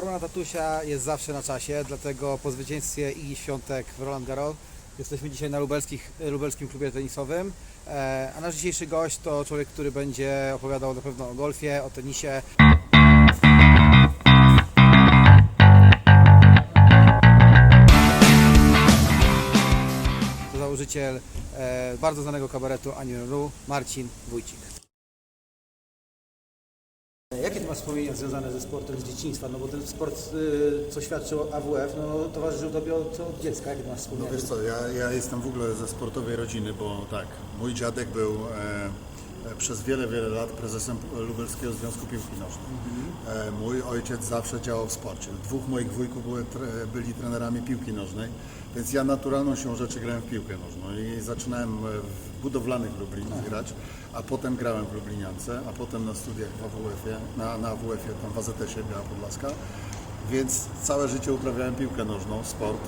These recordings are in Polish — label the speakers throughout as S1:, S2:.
S1: Korona tatusia jest zawsze na czasie, dlatego po zwycięstwie i świątek w Roland Garros jesteśmy dzisiaj na lubelskich, lubelskim klubie tenisowym. E, A nasz dzisiejszy gość to człowiek, który będzie opowiadał na pewno o golfie, o tenisie. To założyciel e, bardzo znanego kabaretu Anion Ru, Marcin Wójcik. Jakie ty masz wspomnienia związane ze sportem z dzieciństwa? No bo ten sport, y, co świadczy o AWF, no towarzyszył tobie od, od dziecka. Jakie masz
S2: No
S1: wspomnienia?
S2: wiesz co, ja, ja jestem w ogóle ze sportowej rodziny, bo tak, mój dziadek był e, przez wiele, wiele lat prezesem Lubelskiego Związku Piłki Nożnej. E, mój ojciec zawsze działał w sporcie. Dwóch moich wujków były, byli trenerami piłki nożnej, więc ja naturalną siłą rzeczy grałem w piłkę nożną i zaczynałem e, w budowlanych w Lublinie grać, a potem grałem w Lubliniance, a potem na studiach w AWF-ie, na, na AWF-ie, tam w AZS-ie Biała Podlaska, więc całe życie uprawiałem piłkę nożną, sport.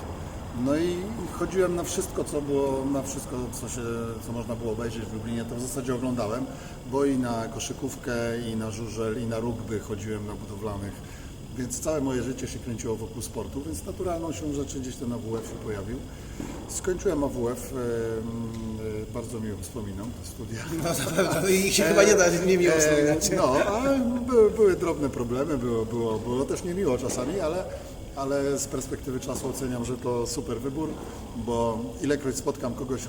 S2: No i chodziłem na wszystko, co było, na wszystko, co, się, co można było obejrzeć w Lublinie, to w zasadzie oglądałem, bo i na koszykówkę, i na żużel, i na rugby chodziłem na budowlanych, więc całe moje życie się kręciło wokół sportu, więc naturalną się rzeczy gdzieś ten AWF się pojawił. Skończyłem AWF, e, bardzo miło wspominam te studia.
S1: No i się chyba nie da nie miło
S2: E,
S1: wspominać.
S2: No, ale były, były drobne problemy, było, było, było też niemiło czasami, ale, ale z perspektywy czasu oceniam, że to super wybór, bo ilekroć spotkam kogoś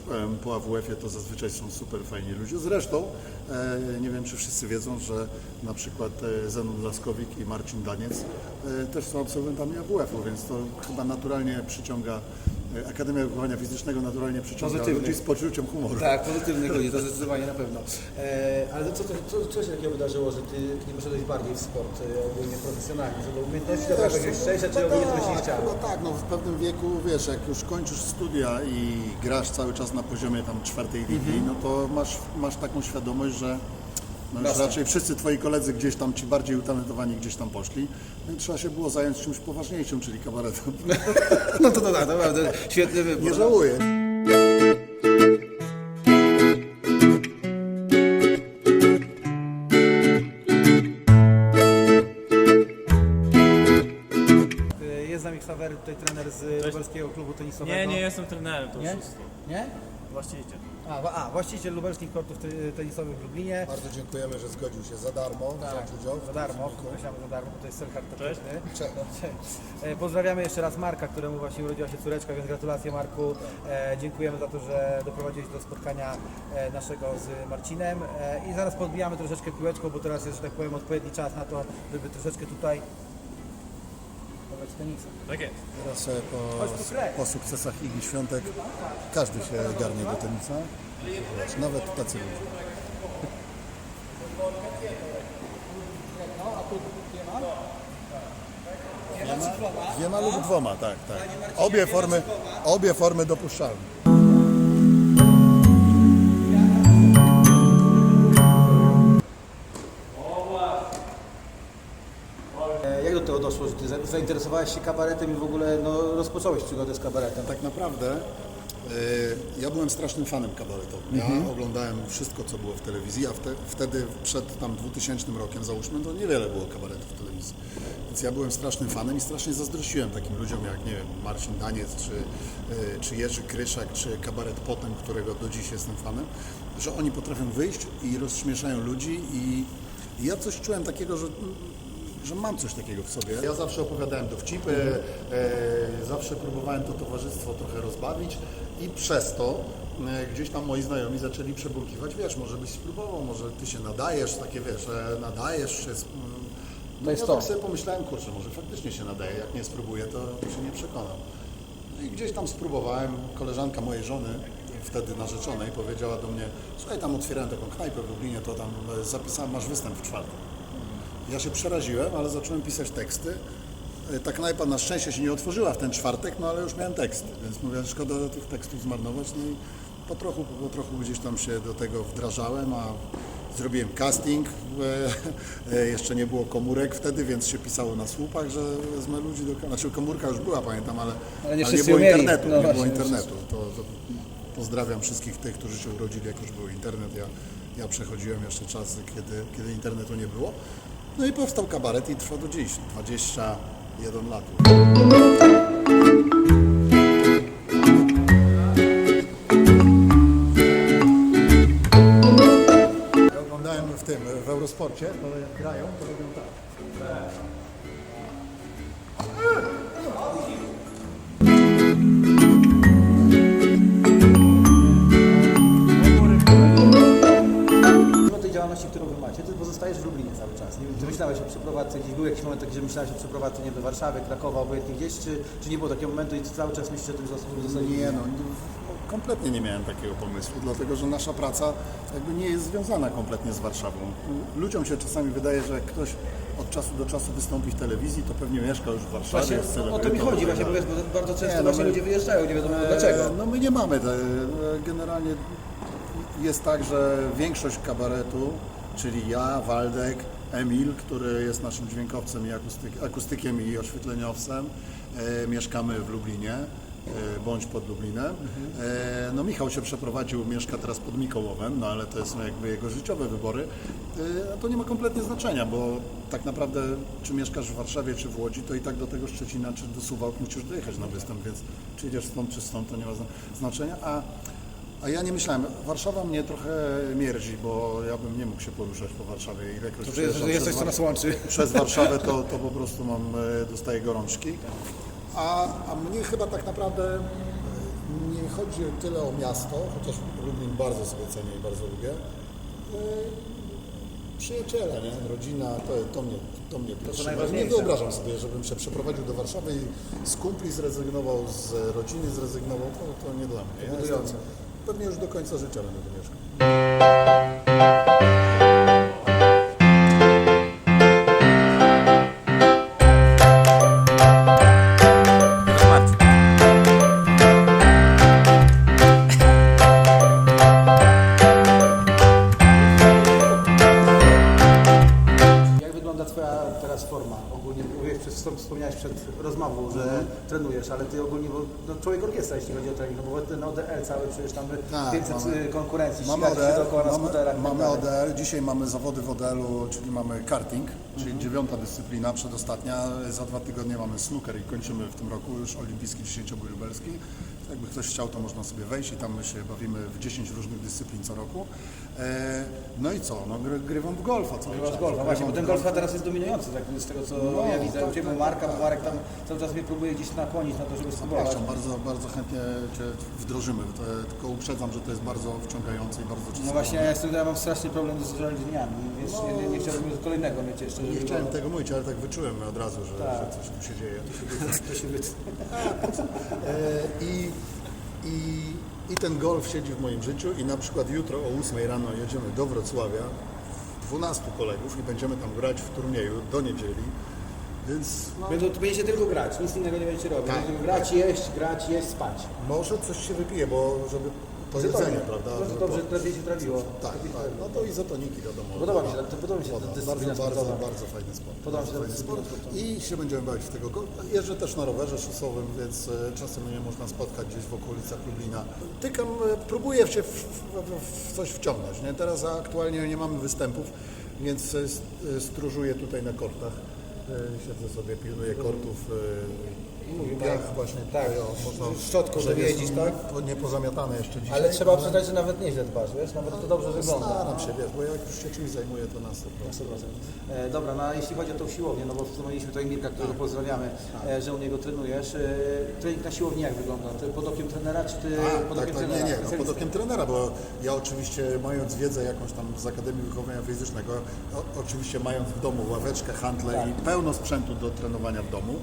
S2: po AWF-ie, to zazwyczaj są super fajni ludzie. Zresztą e, nie wiem, czy wszyscy wiedzą, że na przykład e, Zenon Laskowik i Marcin Daniec e, też są absolwentami AWF-u, więc to chyba naturalnie przyciąga, Akademia Wychowania Fizycznego naturalnie przyciąga
S1: Pozytywny.
S2: ludzi z poczuciem humoru.
S1: Tak, pozytywnych ludzi, to zdecydowanie na pewno. E, ale co, co, co, się takiego wydarzyło, że ty nie poszedłeś bardziej w sport e, ogólnie profesjonalnie? Że do umiejętności do jakiegoś szczęścia, czy
S2: no
S1: ogólnie to byś nie
S2: tak,
S1: chciał?
S2: No tak, no w pewnym wieku, wiesz, jak już kończysz studia i grasz cały czas na poziomie tam czwartej ligi, no to masz, masz taką świadomość, że no już raczej wszyscy twoi koledzy gdzieś tam, ci bardziej utalentowani gdzieś tam poszli, no i trzeba się było zająć czymś poważniejszym, czyli kabaretem.
S1: No to, to tak, naprawdę świetny wybór.
S2: Nie żałuję.
S1: E, Jest z nami Ksawery, tutaj trener z lubelskiego klubu tenisowego.
S3: Nie, nie jestem trenerem, to
S1: Nie?
S3: wszystko.
S1: Nie?
S3: Właściciel.
S1: A, a, właściciel lubelskich kortów te- tenisowych w Lublinie.
S4: Bardzo dziękujemy, że zgodził się za darmo wziąć udział.
S1: Za darmo, podkreślamy za darmo, bo to jest cel charytatywny.
S4: Cześć.
S1: E, Pozdrawiamy jeszcze raz Marka, któremu właśnie urodziła się córeczka, więc gratulacje Marku. E, dziękujemy za to, że doprowadziłeś do spotkania e, naszego z Marcinem. E, I zaraz podbijamy troszeczkę piłeczką, bo teraz jest, że tak powiem, odpowiedni czas na to, żeby troszeczkę tutaj w tenisa.
S3: Tak jest.
S2: Teraz po, po sukcesach Igi Świątek każdy się garnie do tenisa, Zobacz, nawet tacy ludzie. Dwiema lub dwoma, tak, tak. Obie formy, obie formy dopuszczalne.
S1: Tego doszło, że ty za- zainteresowałeś się kabaretem i w ogóle no, rozpocząłeś przygodę z kabaretem?
S2: Tak naprawdę y, ja byłem strasznym fanem kabaretowym. Ja oglądałem wszystko, co było w telewizji, a wte, wtedy przed tam 2000 rokiem, załóżmy, to niewiele było kabaretów w telewizji. Więc ja byłem strasznym fanem i strasznie zazdrościłem takim ludziom jak, nie wiem, Marcin Daniec, czy, y, czy Jerzy Kryszak, czy kabaret Potem, którego do dziś jestem fanem, że oni potrafią wyjść i rozśmieszają ludzi i ja coś czułem takiego, że że mam coś takiego w sobie. Ja zawsze opowiadałem dowcipy, e, zawsze próbowałem to towarzystwo trochę rozbawić i przez to e, gdzieś tam moi znajomi zaczęli przebulkiwać, wiesz, może byś spróbował, może ty się nadajesz, takie wiesz, e, nadajesz się. sp- No
S1: jest
S2: ja
S1: to.
S2: tak sobie pomyślałem, kurczę, może faktycznie się nadaje, jak nie spróbuję, to się nie przekonam. No i gdzieś tam spróbowałem, koleżanka mojej żony, wtedy narzeczonej, powiedziała do mnie, słuchaj, tam otwierałem taką knajpę w Lublinie, to tam e, zapisałem, masz występ w czwartek. Ja się przeraziłem, ale zacząłem pisać teksty. E, Ta knajpa na szczęście się nie otworzyła w ten czwartek, no ale już miałem teksty, więc mówię, szkoda tych tekstów zmarnować. No i po trochu, po trochu gdzieś tam się do tego wdrażałem, a zrobiłem casting. E, e, jeszcze nie było komórek wtedy, więc się pisało na słupach, że wezmę ludzi do... Znaczy komórka już była, pamiętam, ale,
S1: Ale nie
S2: ale
S1: wszyscy
S2: było
S1: ją mieli.
S2: internetu.
S1: No
S2: nie
S1: właśnie,
S2: było
S1: nie
S2: internetu. To, to pozdrawiam wszystkich tych, którzy się urodzili, jak już był internet. Ja, ja przechodziłem jeszcze czasy, kiedy, kiedy internetu nie było. No i powstał kabaret i trwa do dziś. 20 jeden lat. Ja oglądałem w tym, w Eurosporcie, to jak grają, to robią tak.
S1: Czy myślałeś o przeprowadzce, gdzieś był jakiś moment, gdzie myślałeś o przeprowadzce, nie wiem, do Warszawy, Krakowa, obojętnie gdzieś, czy, czy nie było takiego momentu i cały czas myślisz o tym zos- zostaniesz?
S2: Nie no, nie- kompletnie nie miałem takiego pomysłu, dlatego że nasza praca jakby nie jest związana kompletnie z Warszawą. Ludziom się czasami wydaje, że jak ktoś od czasu do czasu wystąpi w telewizji, to pewnie mieszka już w Warszawie,
S1: Właśnie o to mi chodzi,
S2: tak
S1: właśnie, bo wiesz, bo bardzo często
S2: Nie, no
S1: właśnie
S2: my-
S1: ludzie wyjeżdżają, nie wiadomo
S2: E,
S1: dlaczego.
S2: No my nie mamy. Te, generalnie jest tak, że większość kabaretu, czyli ja, Waldek, Emil, który jest naszym dźwiękowcem i akustyk, akustykiem i oświetleniowcem, e, mieszkamy w Lublinie. e, Bądź pod Lublinem. E, no Michał się przeprowadził, mieszka teraz pod Mikołowem, no ale to są jakby jego życiowe wybory. To nie ma kompletnie znaczenia, bo tak naprawdę czy mieszkasz w Warszawie, czy w Łodzi, to i tak do tego Szczecina, czy do Suwałk musisz dojechać na występ, więc czy idziesz stąd, czy stąd, to nie ma zna- znaczenia. A, a ja nie myślałem, Warszawa mnie trochę mierzi, bo ja bym nie mógł się poruszać po Warszawie. Ilekroć
S1: To, że jest
S2: przez
S1: coś, co nas łączy.
S2: przez Warszawę, to, to po prostu mam, e, dostaję gorączki.
S4: A, a mnie chyba tak naprawdę e, nie chodzi tyle o miasto, chociaż Lublin bardzo sobie cenię i bardzo lubię. E, Przyjaciele, nie? rodzina, to, to mnie, to mnie trzyma. Nie wyobrażam sobie, żebym się przeprowadził do Warszawy i z kumpli zrezygnował, z rodziny zrezygnował, to, to nie dla mnie. Ja pewnie już do końca życia będę tu mieszkał.
S1: Mówiłeś, przed, wspomniałeś przed rozmową, że trenujesz, ale Ty ogólnie, bo no, człowiek orkiestra, jeśli chodzi o trening, no bo ten ODL cały, przecież tam
S2: Tak,
S1: 500
S2: mamy-
S1: konkurencji,
S2: Mamy ODR,
S1: dookoła na
S2: mamy,
S1: skuterach. tak
S2: mamy. ODR, dzisiaj mamy zawody w ODR-u, czyli mamy karting, czyli
S1: Mhm.
S2: dziewiąta dyscyplina, przedostatnia. Za dwa tygodnie mamy snooker i kończymy w tym roku już olimpijski dziesięciobój lubelski. Jakby ktoś chciał, to można sobie wejść i tam my się bawimy w 10 różnych dyscyplin co roku. E, no i co? No, gry, grywam w golfa cały czas.
S1: golfa, właśnie, bo
S2: Grywam
S1: ten
S2: w
S1: golf teraz jest dominujący, tak, z tego co
S2: No,
S1: ja widzę.
S2: tak,
S1: u Ciebie
S2: tak,
S1: Marka,
S2: tak.
S1: Marek tam cały czas mnie próbuje gdzieś nakłonić na to, żeby spróbować.
S2: Zapraszam, bardzo, bardzo chętnie Cię wdrożymy, to, tylko uprzedzam, że to jest bardzo wciągające i bardzo
S1: No właśnie, ja, jestem, ja mam straszny problem z żelazniami, więc nie, nie, nie chciałbym już kolejnego mieć jeszcze.
S2: Nie chciałem
S1: było-
S2: tego mówić, ale tak wyczułem od razu, że,
S1: Tak.
S2: że coś tu się dzieje.
S1: To się wytnie.
S2: E, I, i, I ten golf siedzi w moim życiu i na przykład jutro o 8 rano jedziemy do Wrocławia, 12 kolegów i będziemy tam grać w turnieju do niedzieli, więc no,
S1: Będą, będziecie tylko grać, nic innego nie będziecie robić.
S2: Tak.
S1: Będziecie tylko grać, jeść, grać, jeść, spać.
S4: Może coś się wypije, bo żeby to jedzenie, prawda?
S1: Dobrze, dobrze, trafię się trafiło.
S2: tak, tak, no to izotoniki wiadomo.
S1: Podoba mi się, to podoba mi się ta
S2: Bardzo,
S1: dyscyplina
S2: bardzo,
S1: sportowa.
S2: bardzo fajny sport.
S1: Podoba mi się ta
S2: fajny
S1: dyscyplina
S2: sport.
S1: sportowa.
S2: I się będziemy bawić w tego. Jeżdżę też na rowerze szosowym, więc e, czasem mnie można spotkać gdzieś w okolicach Lublina. Tykam, e, próbuję się w, w, w coś wciągnąć. Nie? Teraz aktualnie nie mamy występów, więc e, st- e, stróżuję tutaj na kortach. E, Siedzę sobie, pilnuję kortów. e, Jak właśnie
S1: Tak,
S2: można,
S1: szczotką
S2: że jest
S1: jeździć, tak?
S2: po- Nie jeszcze dzisiaj.
S1: Ale trzeba przyznać, że nawet nieźle dbasz, wiesz? Nawet to dobrze wygląda.
S2: Staram się, wiesz, bo jak już się czymś zajmuję, to na 100%.
S1: E, dobra, no a jeśli chodzi o tą siłownię, no bo wspomnieliśmy tutaj Mirka, którego pozdrawiamy, e, że u niego trenujesz. E, trening na siłowni jak wygląda? Ty pod okiem trenera, czy ty pod
S2: tak,
S1: okiem
S2: tak,
S1: trenera?
S2: nie, nie, no, pod
S1: Specjalisty?
S2: okiem trenera, bo ja oczywiście mając wiedzę jakąś tam z Akademii Wychowania Fizycznego, o, oczywiście mając w domu ławeczkę, handlę
S1: Tak.
S2: i pełno sprzętu do trenowania w domu,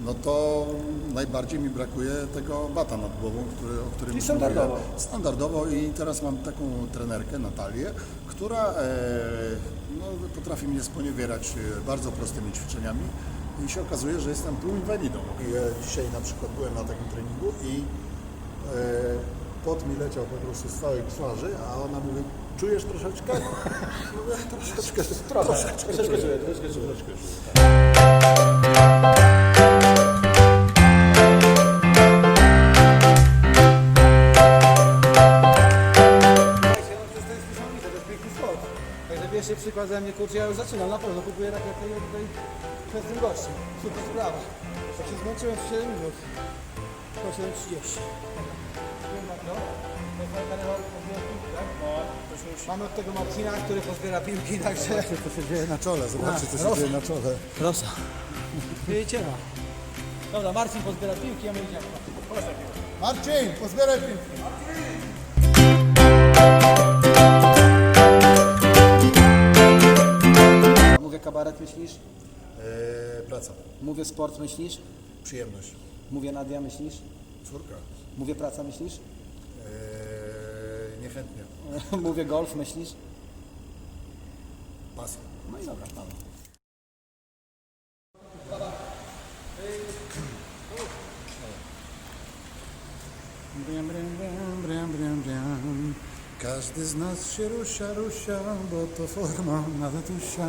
S2: no to najbardziej mi brakuje tego bata nad głową, który, o którym
S1: Czyli standardowo.
S2: mówiłem. Standardowo i teraz mam taką trenerkę, Natalię, która e, no, potrafi mnie sponiewierać e, bardzo prostymi ćwiczeniami i się okazuje, że jestem tu inwalidą. I dzisiaj na przykład byłem na takim treningu i e, pot mi leciał po prostu z całej twarzy, a ona mówi, czujesz troszeczkę? Mówię, troszeczkę,
S1: Trochę,
S2: troszeczkę,
S1: troszeczkę
S2: czuję.
S1: czuję, troszeczkę czuję.
S2: Troszeczkę czuję.
S1: Przykład ze mnie, kurczę, ja już zaczynam, na pewno kupuję rakietę i tutaj Przed tym gościem. Super sprawa. Jak się zmęczyłem w 7 minut. Po 7.30. Mamy od tego Marcina, który pozbiera piłki, także...
S2: Zobaczcie, co się dzieje na czole, zobaczcie, co się
S1: Rosa.
S2: dzieje na czole.
S1: Proszę. Wiecie ma. Dobra, Marcin pozbiera piłki, a my idziemy.
S2: Marcin, pozbieraj piłki.
S1: Mówię myślisz?
S2: Eee, praca,
S1: Mówię sport myślisz?
S2: przyjemność,
S1: Mówię Nadia myślisz?
S2: córka.
S1: Mówię praca myślisz?
S2: Eee, niechętnie,
S1: Mówię golf myślisz?
S2: pasja.
S1: No i dobra, dobra.
S2: Briam, briam, briam, briam, briam, briam. Każdy z nas się rusza, rusza, bo to forma nawet usia.